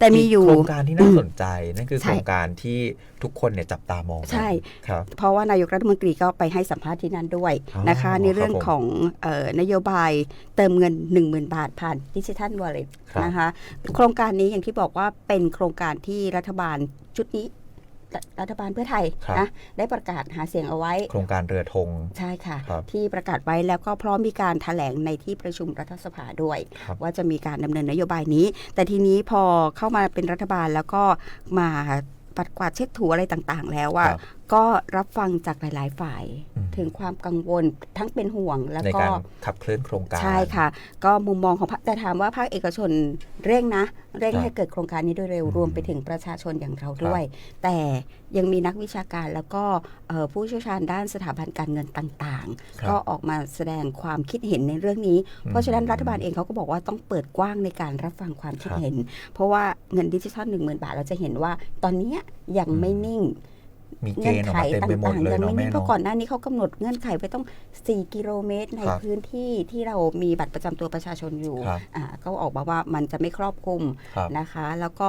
แต่มีอยู่โครงการที่น่าสนใจ นั่นคือใช่โครงการที่ทุกคนเนี่ยจับตามองใช่ครับเพราะว่านายกรัฐมนตรีก็ไปให้สัมภาษณ์ที่นั่นด้วยอ๋อนะคะ ในเรื่องครับผมของเออนโยบายเติมเงิน 10,000 บาทผ่านดิจิทัลวอลเล็ตครับนะคะ โครงการนี้อย่างที่บอกว่าเป็นโครงการที่รัฐบาลชุดนี้ รัรัฐบาลเพื่อไทยครับ นะได้ประกาศหาเสียงเอาไว้ โครงการเรือธง ใช่ค่ะ ครับที่ประกาศไว้แล้วก็พร้อมมีการแถลงในที่ประชุมรัฐสภาด้วย ครับ ว่าจะมีการดำเนินนโยบายนี้ แต่ทีนี้พอเข้ามาเป็นรัฐบาลแล้วก็มาปัดกวาดเช็ดถูอะไรต่างๆ แล้วว่า ครับ ก็รับฟังจากหลาย ๆ ฝ่ายอืม ถึงความกังวลทั้งเป็นห่วง แล้วในก็การขับเคลื่อนโครงการ ใช่ค่ะ ก็มุมมองของภาคแต่ถามว่าภาคเอกชนเร่งนะ เร่งครับให้เกิดโครงการนี้โดยเร็วอืมรวมไปถึงประชาชนอย่างเราครับด้วย แต่ยังมีนักวิชาการแล้วก็เอ่อผู้เชี่ยวชาญด้านสถาบันการเงินต่างครับ ๆ ก็ออกมาแสดงความคิดเห็นในเรื่องนี้อืมเพราะฉะนั้นรัฐบาลเองเขาก็บอกว่าต้องเปิดกว้างในการรับฟังความคิดครับเห็น เพราะว่าเงินดิจิทัลหนึ่งหมื่นบาทเราจะเห็นว่าตอนเนี้ยยังไม่นิ่ง มีเกเงื่อณนฑ์ออกไขมาเต็มต่ไปหมดางเลๆยยังเนาะไม่แม่นิ่งเพราะเนาะก่อนหน้านี้เขากำหนดเงื่อนไขไว้ต้อง 4 กิโลเมตร ในครับพื้นที่ที่เรามีบัตรประจำตัวประชาชนอยู่ครับอ่าก็ออกมาว่ามันจะไม่ครอบคลุมครับนะคะ แล้วก็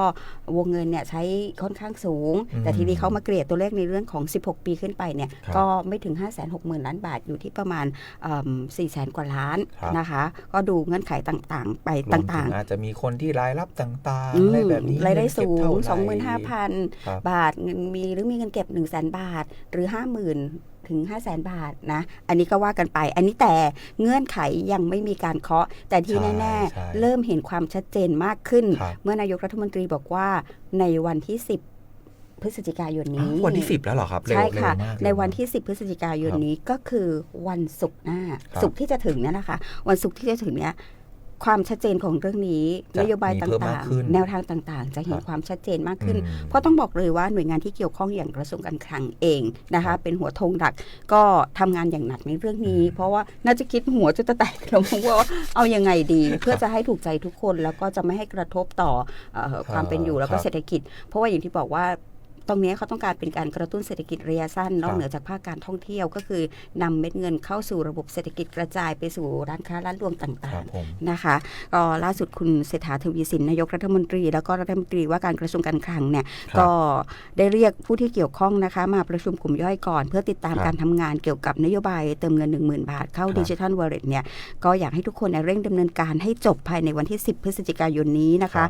วงเงินเนี่ยใช้ค่อนข้างสูงอืมแต่ทีนี้เขามาเกลี่ยตัวเลขในเรื่องของ 16 ปีขึ้นไปเนี่ยครับก็ไม่ถึง 5 6 0 0 0 0 ล้านบาทอยู่ที่ประมาณ4 0 0 0 0กว่าล้านครับนะคะ ก็ดูเงื่อนไขต่างๆ ไปรวมถึต่างอาจจะมีคนที่รายรับต่างอืๆมอะไรแบบนี้รายได้เนเก็สูบเท่างไหร่25,000ครับบาทเงินมีหรือมีเงินเก็บ1 0 0 0 0แบาท หรือ 50,000 ถึง 5 0 0 0 0 0 บาทนะ อันนี้ก็ว่ากันไป อันนี้แต่เงื่อนไขยังไม่มีการเคาะ แต่ที่ใช่แน่ใช่ๆ เริ่มเห็นความชัดเจนมากขึ้นครับเมื่อนายกรัฐมนตรีบอกว่าในวันที่ 10พฤศจิกายนอ้านี้ววันที่สิบแล้วเหรอครับเร็วใช่เร็วค่ะมากในวันเร็มากที่ 10 พฤศจิกายนครับนี้ก็คือวันศุกร์หน้าครับศุกร์ที่จะถึงเนี่ยนะคะ วันศุกร์ที่จะถึงเนี่ย ความชัดเจนของเรื่องนี้จะนโยบายมีตเพิ่มมา่ากงขึ้นๆแนวทางต่างๆ จะเห็นครับความชัดเจนมากขึ้นอืมเพราะต้องบอกเลยว่าหน่วยงานที่เกี่ยวข้องอย่างกระทรวงการคลังเองนะครัคะบเป็นหัวธงหลักก็ทำงานอย่างหนักในเรื่องนี้อืมเพราะว่าน่าจะคิดหัวจะแตกเราว่าเอายังไงดี เพื่อจะให้ถูกใจทุกคนแล้วก็จะไม่ให้กระทบต่อเอ่อความเป็นอยู่แล้วก็ครับเศรษฐกิจ เพราะว่าอย่างที่บอกว่า ตรงนี้เขาต้องการเป็นการกระตุ้นเศรษฐกิจระยะสั้นนอกเหนือจากภาคการท่องเที่ยวก็คือนำเม็ดเงินเข้าสู่ระบบเศรษฐกิจกระจายไปสู่ร้านค้าร้านรวงต่าครังบผมๆนะคะก็ล่าสุดคุณเศรษฐาทวีสินนายกรัฐมนตรี แล้วก็รัฐมนตรีว่าการกระทรวงการคลังเนี่ยครับก็ได้เรียกผู้ที่เกี่ยวข้องนะคะ มาประชุมกลุ่มย่อยก่อน เพื่อติดตามครับการทำงานเกี่ยวกับนโยบายเติมเงิน 1 0,000 บาท เข้าครับดิจิทัลวอลเล็ตเนี่ยก็อยากให้ทุกคนเร่งดำเนินการให้จบภายในวันที่ 10 พฤศจิกายนนี้นะครัคะบ